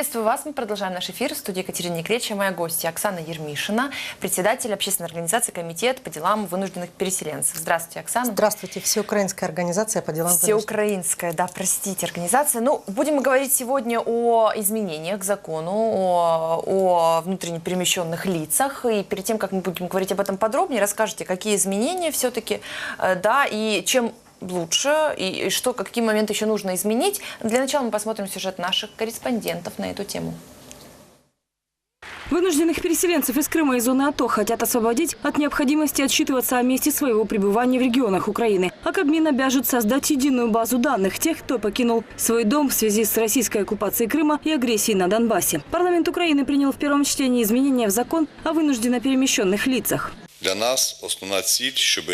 Приветствую вас. Мы продолжаем наш эфир. В студии Екатерина Некреча. Моя гостья Оксана Ермишина, председатель общественной организации «Комитет по делам вынужденных переселенцев». Здравствуйте, Оксана. Здравствуйте. Всеукраинская организация по делам. Всеукраинская, да, простите, организация. Ну, будем говорить сегодня о изменениях к закону, о, о внутренне перемещенных лицах. И перед тем, как мы будем говорить об этом подробнее, расскажите, какие изменения все-таки, э, да, и чем лучше, и, и что, какие моменты еще нужно изменить. Для начала мы посмотрим сюжет наших корреспондентов на эту тему. Вынужденных переселенцев из Крыма и зоны АТО хотят освободить от необходимости отчитываться о месте своего пребывания в регионах Украины. А Кабмин обяжет создать единую базу данных тех, кто покинул свой дом в связи с российской оккупацией Крыма и агрессией на Донбассе. Парламент Украины принял в первом чтении изменения в закон о вынужденно перемещенных лицах. Для нас основна ціль, щоб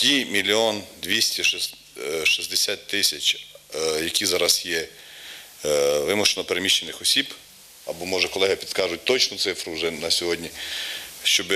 ті мільйон 260 тисяч, е, які зараз є е, вимушено переміщених осіб, або може колеги підкажуть точну цифру вже на сьогодні, щоб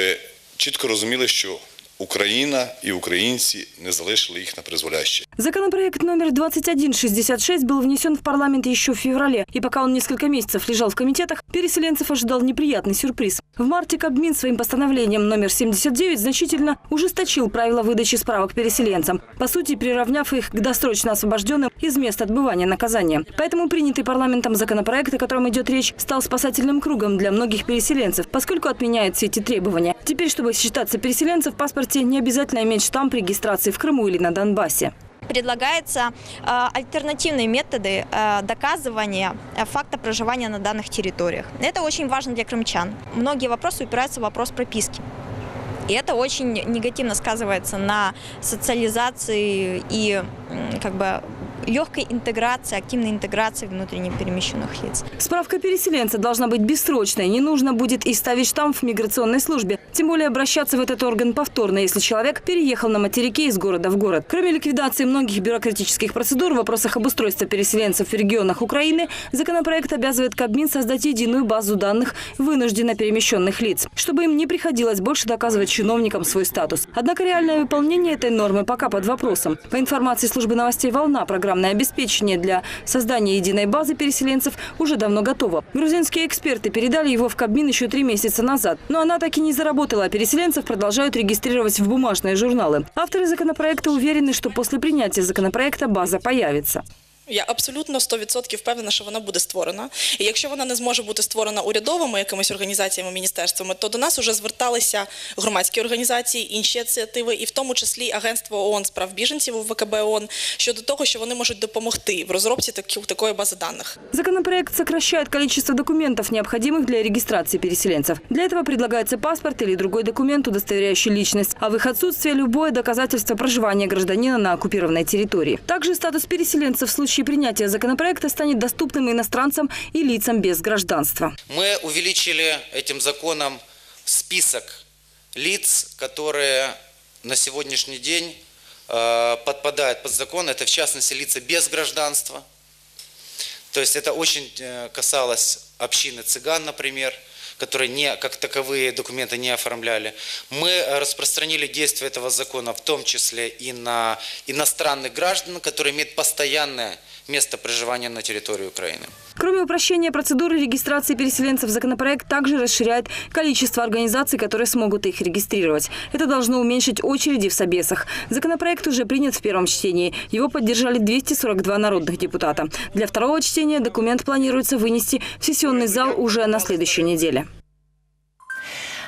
чітко розуміли, що Україна і українці не залишили їх на призволяще. Законопроект номер 2166 был внесен в парламент еще в феврале. И пока он несколько месяцев лежал в комитетах, переселенцев ожидал неприятный сюрприз. В марте Кабмин своим постановлением номер 79 значительно ужесточил правила выдачи справок переселенцам, по сути приравняв их к досрочно освобожденным из мест отбывания наказания. Поэтому принятый парламентом законопроект, о котором идет речь, стал спасательным кругом для многих переселенцев, поскольку отменяет все эти требования. Теперь, чтобы считаться переселенцем в паспорте, не обязательно иметь штамп регистрации в Крыму или на Донбассе. предлагается э, альтернативные методы э, доказывания э, факта проживания на данных территориях. Это очень важно для крымчан. Многие вопросы упираются в вопрос прописки. И это очень негативно сказывается на социализации и как бы легкой интеграции, активной интеграции внутренне перемещенных лиц. Справка переселенца должна быть бессрочной. Не нужно будет и ставить штамп в миграционной службе. Тем более обращаться в этот орган повторно, если человек переехал на материке из города в город. Кроме ликвидации многих бюрократических процедур в вопросах обустройства переселенцев в регионах Украины, законопроект обязывает Кабмин создать единую базу данных вынужденно перемещенных лиц, чтобы им не приходилось больше доказывать чиновникам свой статус. Однако реальное выполнение этой нормы пока под вопросом. По информации службы новостей «Волна», программное обеспечение для создания единой базы переселенцев уже давно готово. Грузинские эксперты передали его в Кабмин еще три месяца назад. Но она так и не заработала, а переселенцев продолжают регистрировать в бумажные журналы. Авторы законопроекта уверены, что после принятия законопроекта база появится. Я абсолютно 100% впевнена, що вона буде створена. І якщо вона не зможе бути створена урядовими якимись організаціями, міністерствами, то до нас вже зверталися громадські організації, інші ініціативи, і в тому числі Агентство ООН з прав біженців у ВКБ ООН, щодо того, що вони можуть допомогти в розробці такі- такої бази даних. Законопроект сокращает количество документов, необходимых для регистрации переселенцев. Для этого предлагается паспорт или другой документ, удостоверяющий личность, а в их отсутствие любое доказательство проживания гражданина на оккупированной территории. Также статус переселенца в случае принятия законопроекта станет доступным иностранцам и лицам без гражданства. Мы увеличили этим законом список лиц, которые на сегодняшний день э, подпадают под закон. Это в частности лица без гражданства. То есть это очень э, касалось общины цыган, например, которые не, как таковые документы не оформляли. Мы распространили действие этого закона в том числе и на иностранных граждан, которые имеют постоянное место проживания на территории Украины. Кроме упрощения процедуры регистрации переселенцев, законопроект также расширяет количество организаций, которые смогут их регистрировать. Это должно уменьшить очереди в собесах. Законопроект уже принят в первом чтении. Его поддержали 242 народных депутата. Для второго чтения документ планируется вынести в сессионный зал уже на следующей неделе.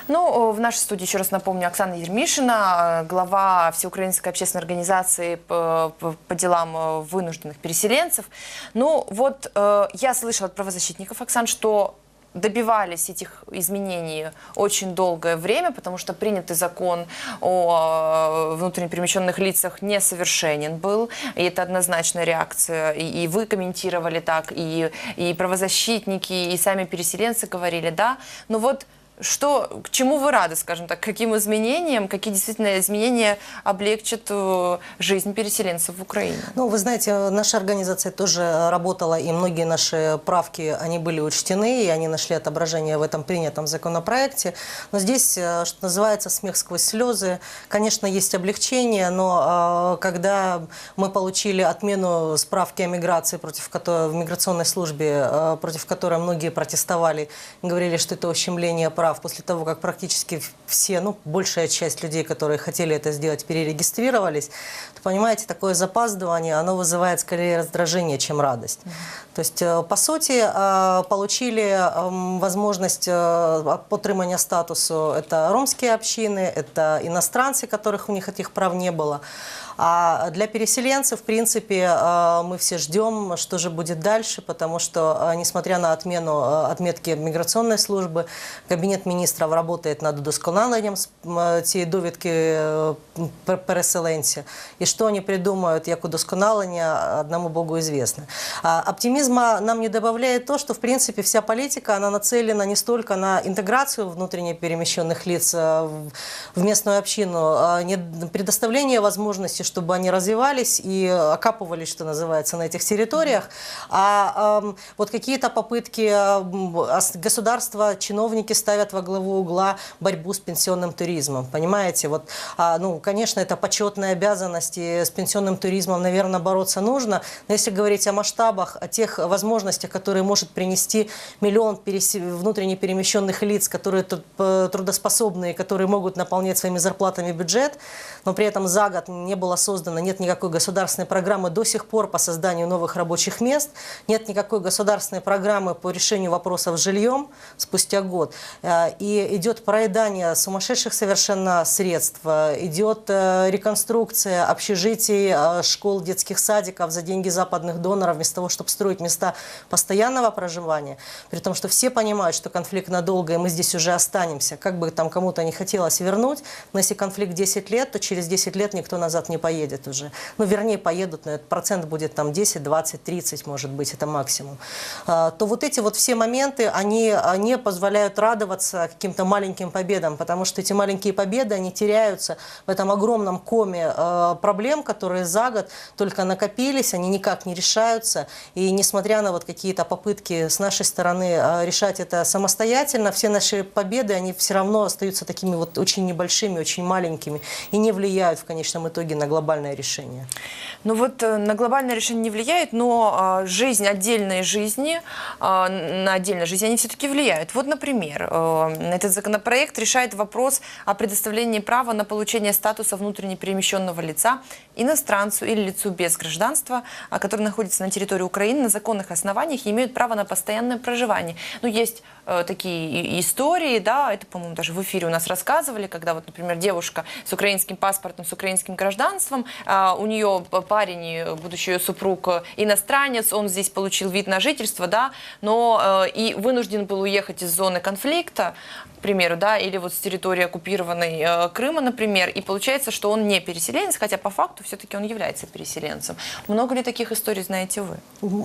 Ну, в нашей студии, еще раз напомню, Оксана Ермишина, э, глава Всеукраинской общественной организации по, по- делам э, вынужденных переселенцев. Ну, вот э, я слышала от правозащитников, Оксан, что добивались этих изменений очень долгое время, потому что принятый закон о внутренне перемещенных лицах несовершенен был, и это однозначная реакция. И, и вы комментировали так, и, и правозащитники, и сами переселенцы говорили, да. Но вот что, к чему вы рады, скажем так, каким изменениям, какие действительно изменения облегчат э, жизнь переселенцев в Украине? Ну, вы знаете, наша организация тоже работала, и многие наши правки, они были учтены, и они нашли отображение в этом принятом законопроекте. Но здесь, э, что называется, смех сквозь слезы. Конечно, есть облегчение, но э, когда мы получили отмену справки о миграции против которой, в миграционной службе, против которой многие протестовали, говорили, что это ущемление прав, после того, как практически все, ну, большая часть людей, которые хотели это сделать, перерегистрировались, то, понимаете, такое запаздывание, оно вызывает скорее раздражение, чем радость. То есть, э, по сути, э, получили эм, возможность э, отримання статусу это ромские общины, это иностранцы, которых у них этих прав не было. А для переселенцев, в принципе, э, мы все ждем, что же будет дальше, потому что, э, несмотря на отмену э, отметки миграционной службы, Кабінет міністрів работает над удосконаленням с- м, цієї довідки е, пер- переселенця. І що вони придумають як удосконалення, одному Богу известно. А Оптимизма нам не добавляет то, что, в принципе, вся политика, она нацелена не столько на интеграцию внутренне перемещенных лиц э, в- в местную общину, а не предоставление возможности, чтобы они развивались и окапывались, что называется, на этих территориях, а эм, вот какие-то попытки эм, ос- государства, чиновники ставят во главу угла борьбу с пенсионным туризмом, понимаете? Вот, а, ну, конечно, это почетная обязанность, и с пенсионным туризмом, наверное, бороться нужно, но если говорить о масштабах, о тех возможностях, которые может принести миллион пересе- внутренне перемещенных лиц, которые э, трудоспособные, которые могут наполнять своими зарплатами бюджет, но при этом за год не было создано, нет никакой государственной программы до сих пор по созданию новых рабочих мест, нет никакой государственной программы по решению вопросов с жильем спустя год. Э, И идет проедание сумасшедших совершенно средств, э, идет э, реконструкция общежитий, школ, детских садиков за деньги западных доноров, вместо того, чтобы строить места постоянного проживания. При том, что все понимают, что конфликт надолго, и мы здесь уже останемся. Как бы там кому-то не хотелось вернуть, но если конфликт 10 лет, то через 10 лет никто назад не поедет уже. Ну, вернее, поедут, но этот процент будет там 10, 20, 30, может быть, это максимум. А, То вот эти вот все моменты, они а, не позволяют радоваться каким-то маленьким победам, потому что эти маленькие победы, они теряются в этом огромном коме э, проблем, которые за год только накопились, они никак не решаются. И несмотря на вот какие-то попытки с нашей стороны э, решать это самостоятельно, все наши победы, они все равно остаются такими вот очень небольшими, очень маленькими и не влияют в конечном итоге на глобальное решение. Ну вот э, на глобальное решение не влияет, но а, жизнь, отдельные жизни, а, на отдельные жизни, они все-таки влияют. Вот, например, э, этот законопроект решает вопрос о предоставлении права на получение статуса внутренне перемещенного лица иностранцу или лицу без гражданства, а, который находится на территории Украины на законных основаниях имеют право на постоянное проживание. Ну, есть э, такие истории, да, это, по-моему, даже в эфире у нас рассказывали, когда вот, например, девушка с украинским паспортом, с украинским гражданством, а, у нее парень, э, будущий ее супруг, э, иностранец, он здесь получил вид на жительство, да, но э, и вынужден был уехать из зоны конфликта, примеру, да, или вот с территории оккупированной э, Крыма, например, и получается, что он не переселенец, хотя по факту все-таки он является переселенцем. Много ли таких историй знаете вы?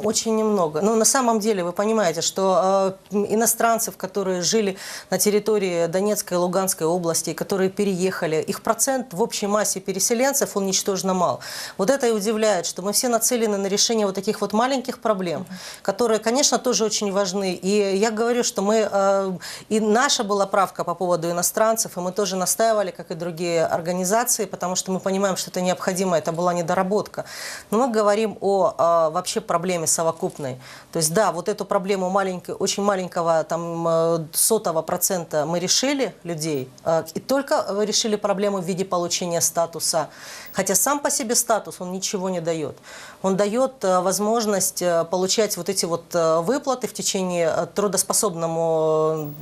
Очень немного. Но на самом деле вы понимаете, что э, иностранцев, которые жили на территории Донецкой и Луганской области, которые переехали, их процент в общей массе переселенцев, он ничтожно мал. Вот это и удивляет, что мы все нацелены на решение вот таких вот маленьких проблем, которые, конечно, тоже очень важны. И я говорю, что мы, э, и наша была правка по поводу иностранцев, и мы тоже настаивали, как и другие организации, потому что мы понимаем, что это необходимо, это была недоработка. Но мы говорим о э, вообще проблеме совокупной. То есть, да, вот эту проблему маленькой, очень маленького там э, сотого процента мы решили людей, э, и только решили проблему в виде получения статуса. Хотя сам по себе статус, он ничего не дает. Он дает э, возможность э, получать вот эти вот выплаты в течение трудоспособному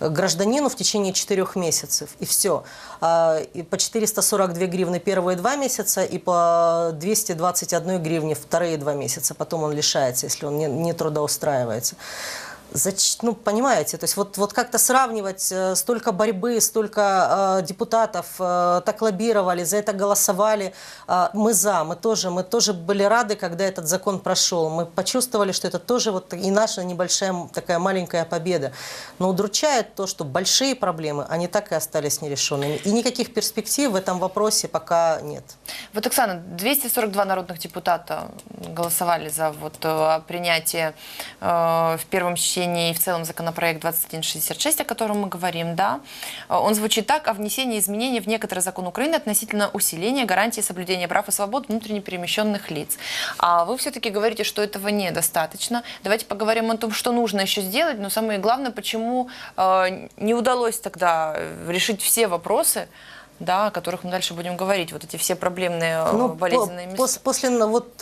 э, гражданину в течение четырех месяцев. И все. И по 442 гривны первые два месяца, и по 221 гривне вторые два месяца. Потом он лишается, если он не, не трудоустраивается. Ну, понимаете, то есть вот, вот как-то сравнивать э, столько борьбы, столько э, депутатов э, так лоббировали, за это голосовали. Э, мы за, мы тоже, мы тоже были рады, когда этот закон прошел. Мы почувствовали, что это тоже вот и наша небольшая такая маленькая победа. Но удручает то, что большие проблемы, они так и остались нерешенными. И никаких перспектив в этом вопросе пока нет. Вот, Оксана, 242 народных депутата голосовали за вот, э, принятие э, в первом чтении и в целом законопроект 2166, о котором мы говорим, да. Э, Он звучит так, о внесении изменений в некоторые законы Украины относительно усиления гарантии соблюдения прав и свобод внутренне перемещенных лиц. А вы все-таки говорите, что этого недостаточно. Давайте поговорим о том, что нужно еще сделать, но самое главное, почему э, не удалось тогда э, решить все вопросы, да, о которых мы дальше будем говорить, вот эти все проблемные Ну, болезненные места. пос- после ну, вот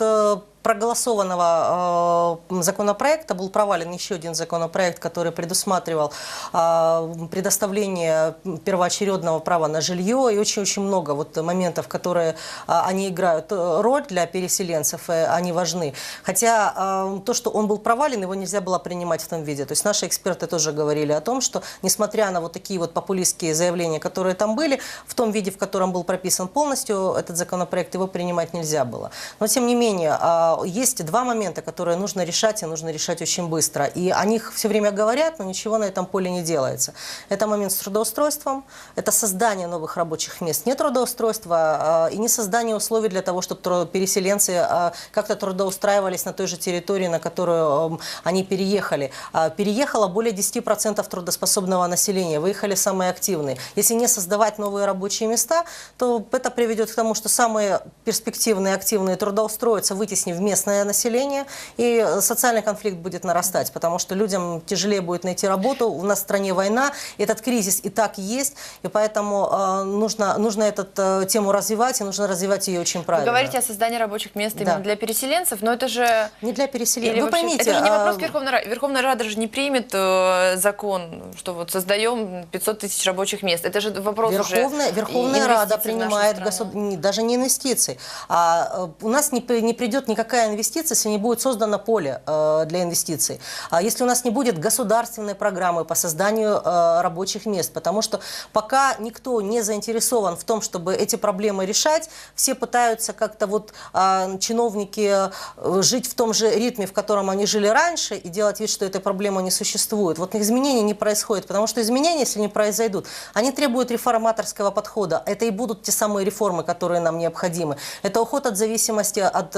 проголосованного э, законопроекта был провален еще один законопроект, который предусматривал э, предоставление первоочередного права на жилье и очень-очень много вот моментов, которые э, они играют роль для переселенцев, они важны. Хотя то, что он был провален, его нельзя было принимать в том виде. То есть наши эксперты тоже говорили о том, что несмотря на вот такие вот популистские заявления, которые там были, в том виде, в котором был прописан полностью этот законопроект, его принимать нельзя было. Но тем не менее, есть два момента, которые нужно решать, и нужно решать очень быстро. И о них все время говорят, но ничего на этом поле не делается. Это момент с трудоустройством, это создание новых рабочих мест. Не трудоустройства и не создание условий для того, чтобы переселенцы а, как-то трудоустраивались на той же территории, на которую они переехали. А, Переехало более 10% трудоспособного населения, выехали самые активные. Если не создавать новые рабочие места, то это приведет к тому, что самые перспективные, активные трудоустроятся, вытеснив местное население, и э, социальный конфликт будет нарастать, потому что людям тяжелее будет найти работу, у нас в стране война, этот кризис и так есть, и поэтому э, нужно, нужно эту тему развивать, и нужно развивать ее очень Вы правильно. говорите о создании рабочих мест Да. именно для переселенцев, но это же... Не для переселения. Или Вы вообще- поймите, это же не вопрос а, Верховной Раде. Верховная Рада же не примет э, закон, что вот создаем 500 тысяч рабочих мест. Это же вопрос Верховная, уже Верховная Рада принимает государ- даже не инвестиции. А, э, у нас не, не придет никакая инвестиция, если не будет создано поле э, для инвестиций. А если у нас не будет государственной программы по созданию э, рабочих мест, потому что пока никто не заинтересован в том, чтобы эти проблемы решать, все пытаются как-то вот а, чиновники э, жить в том же ритме, в котором они жили раньше, и делать вид, что этой проблемы не существует. Вот изменений не происходит, потому что изменения, если не произойдут, они требуют реформаторского подхода. Это и будут те самые реформы, которые нам необходимы. Это уход от зависимости от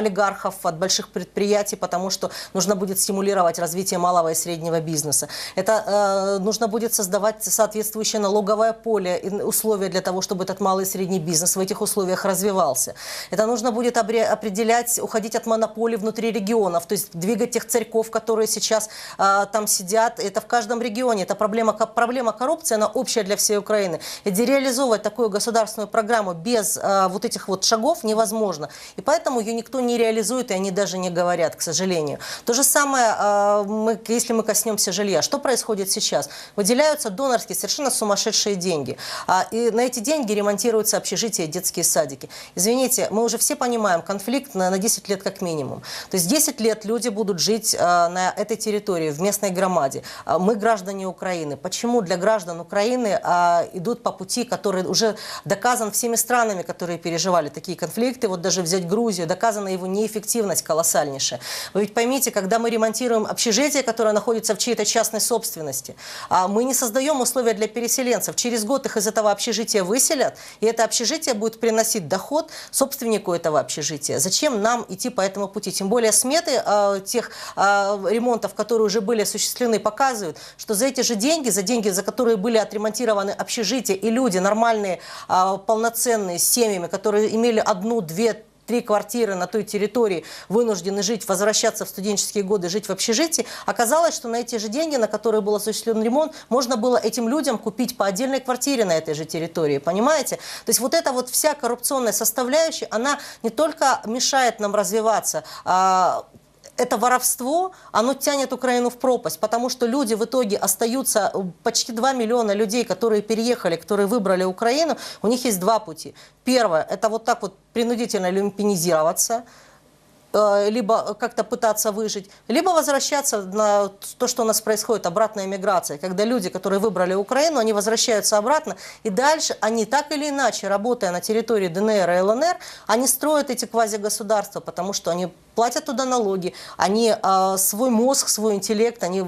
олигархов, от больших предприятий, потому что нужно будет стимулировать развитие малого и среднего бизнеса. Это э, нужно будет создавать соответствующее налоговое поле и условия для того, чтобы этот малый и средний бизнес в этих условиях развивался. Это нужно будет определять, уходить от монополий внутри регионов, то есть двигать тех царьков, которые сейчас а, там сидят. Это в каждом регионе. Это проблема, проблема коррупции, она общая для всей Украины. И реализовывать такую государственную программу без а, вот этих вот шагов невозможно. И поэтому ее никто не реализует, и они даже не говорят, к сожалению. То же самое, а, мы, если мы коснемся жилья. Что происходит сейчас? Выделяются донорские, совершенно сумасшедшие деньги. А, и на эти деньги ремонтируются общежития, детские садики. Извините, мы уже все понимаем, конфликт на, на 10 лет как минимум. То есть 10 лет люди будут жить а, на этой территории, в местной громаде. Мы граждане Украины. Почему для граждан Украины идут по пути, который уже доказан всеми странами, которые переживали такие конфликты, вот даже взять Грузию, доказана его неэффективность колоссальнейшая. Вы ведь поймите, когда мы ремонтируем общежитие, которое находится в чьей-то частной собственности, а мы не создаем условия для переселенцев. Через год их из этого общежития выселят, и это общежитие будет приносить доход собственнику этого общежития. Зачем нам идти по этому пути? Тем более сметы э, тех э, ремонтов, которые уже были осуществлены, показывают, что за эти же деньги, за деньги, за которые были отремонтированы общежития, и люди нормальные, э, полноценные, с семьями, которые имели одну, две, три квартиры на той территории, вынуждены жить, возвращаться в студенческие годы, жить в общежитии, оказалось, что на эти же деньги, на которые был осуществлен ремонт, можно было этим людям купить по отдельной квартире на этой же территории, понимаете? То есть вот эта вот вся коррупционная составляющая, она не только мешает нам развиваться, а это воровство, оно тянет Украину в пропасть, потому что люди в итоге остаются, э, почти 2 миллиона людей, которые переехали, которые выбрали Украину, у них есть два пути. Первое, это вот так вот принудительно люмпинизироваться, э, либо как-то пытаться выжить, либо возвращаться на то, что у нас происходит, обратная миграция, когда люди, которые выбрали Украину, они возвращаются обратно, и дальше они так или иначе, работая на территории ДНР и ЛНР, они строят эти квазигосударства, потому что они платят туда налоги, они э, свой мозг, свой интеллект, они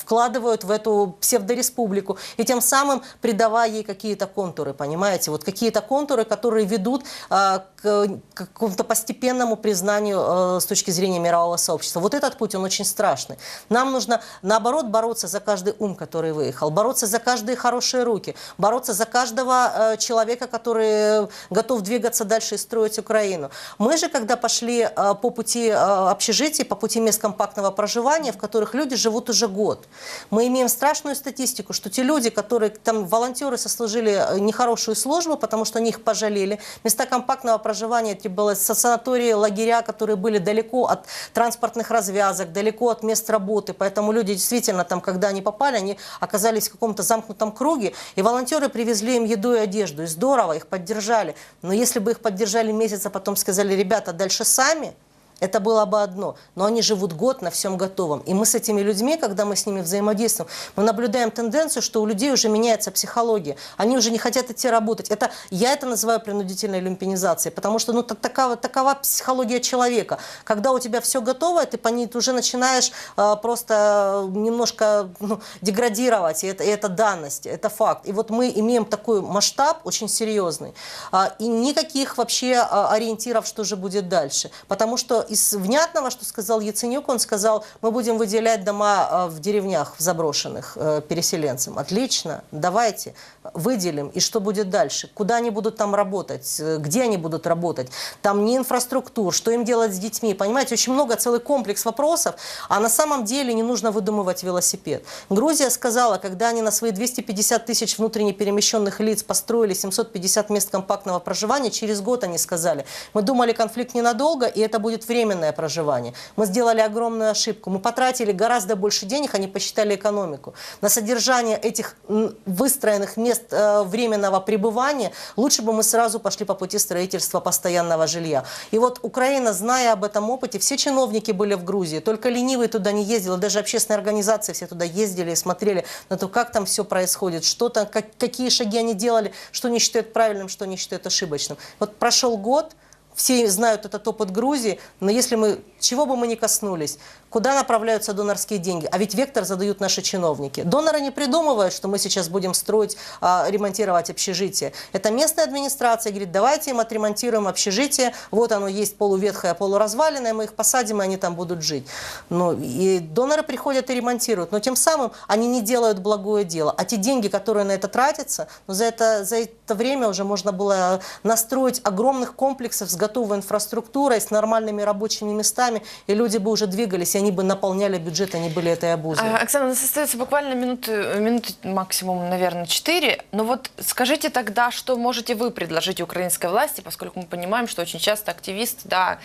вкладывают в эту псевдореспублику, и тем самым придавая ей какие-то контуры, понимаете, вот какие-то контуры, которые ведут э, к какому-то постепенному признанию э, с точки зрения мирового сообщества. Вот этот путь, он очень страшный. Нам нужно, наоборот, бороться за каждый ум, который выехал, бороться за каждые хорошие руки, бороться за каждого э, человека, который готов двигаться дальше и строить Украину. Мы же, когда пошли э, по пути э, общежитий, по пути мест компактного проживания, в которых люди живут уже год, мы имеем страшную статистику, что те люди, которые там волонтеры сослужили э, нехорошую службу, потому что они их пожалели, места компактного проживания, это было санатории, лагеря, которые были далеко от транспортных развязок, далеко от мест работы, поэтому люди действительно там, когда они попали, они оказались в каком-то замкнутом круге, и волонтеры привезли им еду и одежду, и здорово, их поддержали. Но если бы их поддержали месяц, а потом сказали, ребята, дальше сами, это было бы одно, но они живут год на всем готовом. И мы с этими людьми, когда мы с ними взаимодействуем, мы наблюдаем тенденцию, что у людей уже меняется психология. Они уже не хотят идти работать. Это, я это называю принудительной люмпинизацией, потому что ну, та- такова, такова психология человека. Когда у тебя все готово, ты по ней уже начинаешь э, просто немножко ну, деградировать. И это, и это данность, это факт. И вот мы имеем такой масштаб очень серьезный. А, и никаких вообще а, ориентиров, что же будет дальше. Потому что из внятного, что сказал Яценюк, он сказал, мы будем выделять дома а, в деревнях, в заброшенных э, переселенцам. Отлично, давайте выделим. И что будет дальше? Куда они будут там работать? Э, Где они будут работать? Там не инфраструктур, что им делать с детьми? Понимаете, очень много, целый комплекс вопросов, а на самом деле не нужно выдумывать велосипед. Грузия сказала, когда они на свои 250 тысяч внутренне перемещенных лиц построили 750 мест компактного проживания, через год они сказали, мы думали, конфликт ненадолго, и это будет временное проживание. Мы сделали огромную ошибку. Мы потратили гораздо больше денег, они посчитали экономику. На содержание этих выстроенных мест э, временного пребывания лучше бы мы сразу пошли по пути строительства постоянного жилья. И вот Украина, зная об этом опыте, все чиновники были в Грузии, только ленивый туда не ездил, даже общественные организации все туда ездили и смотрели на то, как там все происходит, что там, как- какие шаги они делали, что они считают правильным, что они считают ошибочным. Вот прошел год, все знают этот опыт Грузии, но если мы, чего бы мы ни коснулись, куда направляются донорские деньги? А ведь вектор задают наши чиновники. Доноры не придумывают, что мы сейчас будем строить, а, ремонтировать общежитие. Это местная администрация говорит, давайте им отремонтируем общежитие, вот оно есть полуветхое, полуразваленное, мы их посадим, и они там будут жить. Ну, и доноры приходят и ремонтируют, но тем самым они не делают благое дело. А те деньги, которые на это тратятся, ну, за, это, за это время уже можно было настроить огромных комплексов с готовой инфраструктурой, с нормальными рабочими местами, и люди бы уже двигались, и они бы наполняли бюджет, они были этой обузой. А, Оксана, у нас остается буквально минуты, минуты максимум, наверное, четыре. Но вот скажите тогда, что можете вы предложить украинской власти, поскольку мы понимаем, что очень часто активисты да,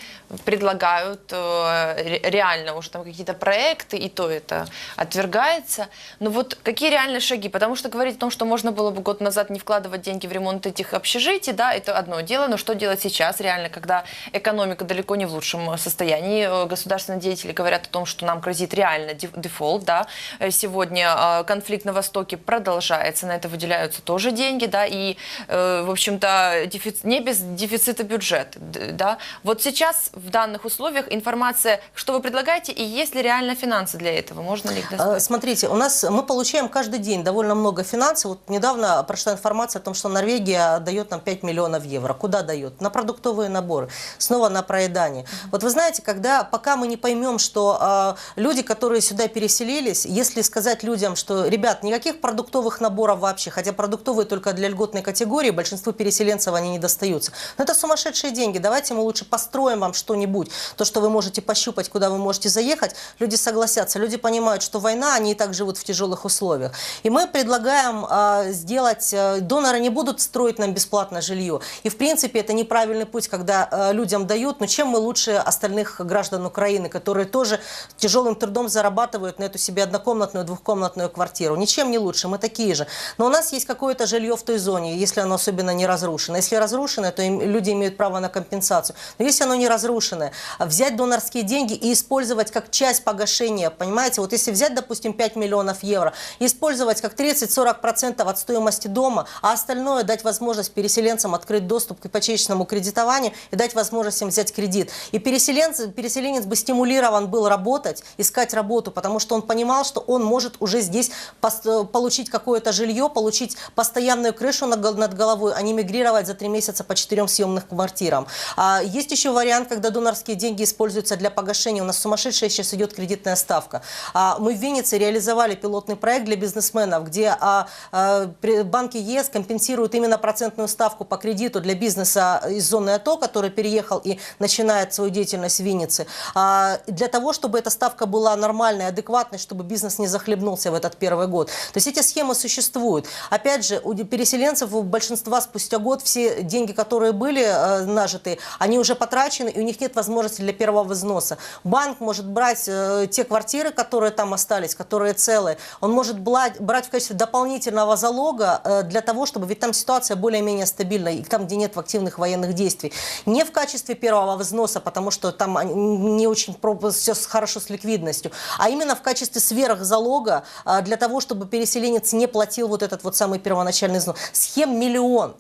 предлагают э, ре- реально уже там какие-то проекты, и то это отвергается. Но вот какие реальные шаги? Потому что говорить о том, что можно было бы год назад не вкладывать деньги в ремонт этих общежитий, да, это одно дело, но что делать сейчас реально, когда экономика далеко не в лучшем состоянии, Э, государственные деятели говорят о том, что нам грозит реально деф- дефолт, да, Э, сегодня э, конфликт на Востоке продолжается, на это выделяются тоже деньги, да, и, э, в общем-то, дефицит, не без дефицита бюджета, д- да. Вот сейчас в данных условиях информация, что вы предлагаете, и есть ли реально финансы для этого, можно ли их А, достать? Смотрите, у нас мы получаем каждый день довольно много финансов. Вот недавно прошла информация о том, что Норвегия дает нам 5 миллионов евро. Куда дает? На продуктовые наборы, снова на проедание. Вот вы знаете, когда пока мы не поймем, что а, люди, которые сюда переселились, если сказать людям, что, ребят, никаких продуктовых наборов вообще, хотя продуктовые только для льготной категории, большинству переселенцев они не достаются. Но это сумасшедшие деньги. Давайте мы лучше построим вам что-нибудь, то, что вы можете пощупать, куда вы можете заехать. Люди согласятся, люди понимают, что война, они и так живут в тяжелых условиях. И мы предлагаем а, сделать, а, доноры не будут строить нам бесплатно жилье. И в принципе это неправильный путь, когда когда э, людям дают, но чем мы лучше остальных граждан Украины, которые тоже тяжелым трудом зарабатывают на эту себе однокомнатную, двухкомнатную квартиру? Ничем не лучше, мы такие же. Но у нас есть какое-то жилье в той зоне, если оно особенно не разрушено. Если разрушено, то люди имеют право на компенсацию. Но если оно не разрушенное, а взять донорские деньги и использовать как часть погашения, понимаете? Вот если взять, допустим, 5 миллионов евро, использовать как 30-40% от стоимости дома, а остальное дать возможность переселенцам открыть доступ к ипотечному кредитованию и дать возможность им взять кредит. И переселенец, переселенец бы стимулирован был работать, искать работу, потому что он понимал, что он может уже здесь пос- получить какое-то жилье, получить постоянную крышу над гол- над головой, а не мигрировать за три месяца по четырем съемных квартирам. А есть еще вариант, когда донорские деньги используются для погашения. У нас сумасшедшая сейчас идет кредитная ставка. А мы в Виннице реализовали пилотный проект для бизнесменов, где а, а, банки ЕС компенсируют именно процентную ставку по кредиту для бизнеса из зоны АТО, который переехал и начинает свою деятельность в Виннице. А, для того, чтобы эта ставка была нормальной, адекватной, чтобы бизнес не захлебнулся в этот первый год. То есть эти схемы существуют. Опять же, у переселенцев у большинства спустя год все деньги, которые были э, нажиты, они уже потрачены, и у них нет возможности для первого взноса. Банк может брать э, те квартиры, которые там остались, которые целые, он может брать, в качестве дополнительного залога э, для того, чтобы, ведь там ситуация более-менее стабильная, и там, где нет активных военных действий. Не в качестве первого взноса, потому что там не очень все хорошо с ликвидностью, а именно в качестве сверхзалога а, для того, чтобы переселенец не платил вот этот вот самый первоначальный взнос. Схем миллион.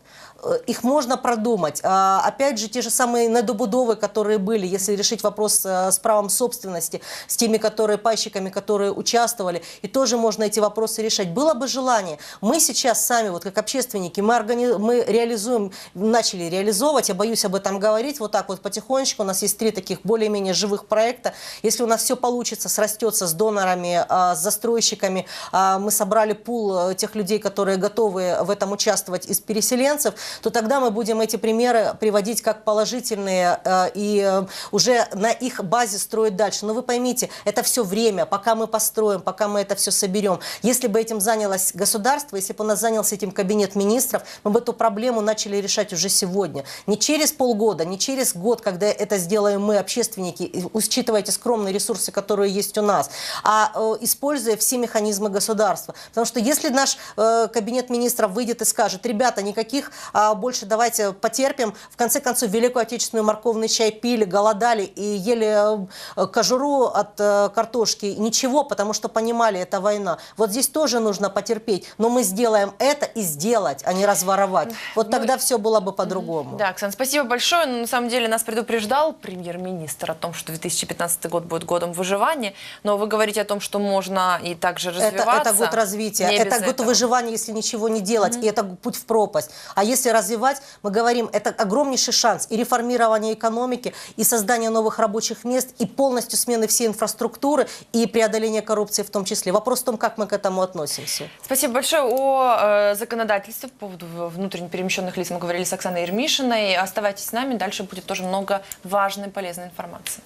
Их можно продумать. А, Опять же, те же самые недобудовы, которые были, если решить вопрос э, с правом собственности, с теми, которые пайщиками, которые участвовали, и тоже можно эти вопросы решать. Было бы желание. Мы сейчас сами, вот как общественники, мы, органи- мы реализуем, начали реализовывать, я боюсь об этом говорить, вот так вот потихонечку. У нас есть три таких более-менее живых проекта. Если у нас все получится, срастется с донорами, а, с застройщиками, а, мы собрали пул э, тех людей, которые готовы в этом участвовать из переселенцев, то тогда мы будем эти примеры приводить как положительные э, и э, уже на их базе строить дальше. Но вы поймите, это все время, пока мы построим, пока мы это все соберем. Если бы этим занялось государство, если бы у нас занялся этим кабинет министров, мы бы эту проблему начали решать уже сегодня. Не через полгода, не через год, когда это сделаем мы, общественники, учитывая эти скромные ресурсы, которые есть у нас, а э, используя все механизмы государства. Потому что если наш кабинет министров выйдет и скажет, ребята, никаких а, больше давайте потерпим, в конце концов, Великую Отечественную морковный чай пили, голодали и ели э, кожуру от э, картошки, ничего, потому что понимали, это война. Вот здесь тоже нужно потерпеть, но мы сделаем это и сделать, а не разворовать. Вот тогда все было бы по-другому. Да, Оксана, спасибо большое. Но на самом деле нас предупреждал премьер-министр о том, что 2015 год будет годом выживания. Но вы говорите о том, что можно и также Это, развиваться. это год развития, это год этого. выживания, если ничего не делать, и это путь в пропасть. А если развивать, мы говорим, это огромнейший шанс и реформирование экономики, и создание новых рабочих мест, и полностью смены всей инфраструктуры, и преодоление коррупции в том числе. Вопрос в том, как мы к этому относимся. Спасибо большое. О э, законодательстве по поводу внутренне перемещенных лиц мы говорили с Оксаной Ермишиной. Оставайтесь с нами, дальше будет тоже много важной полезной информации.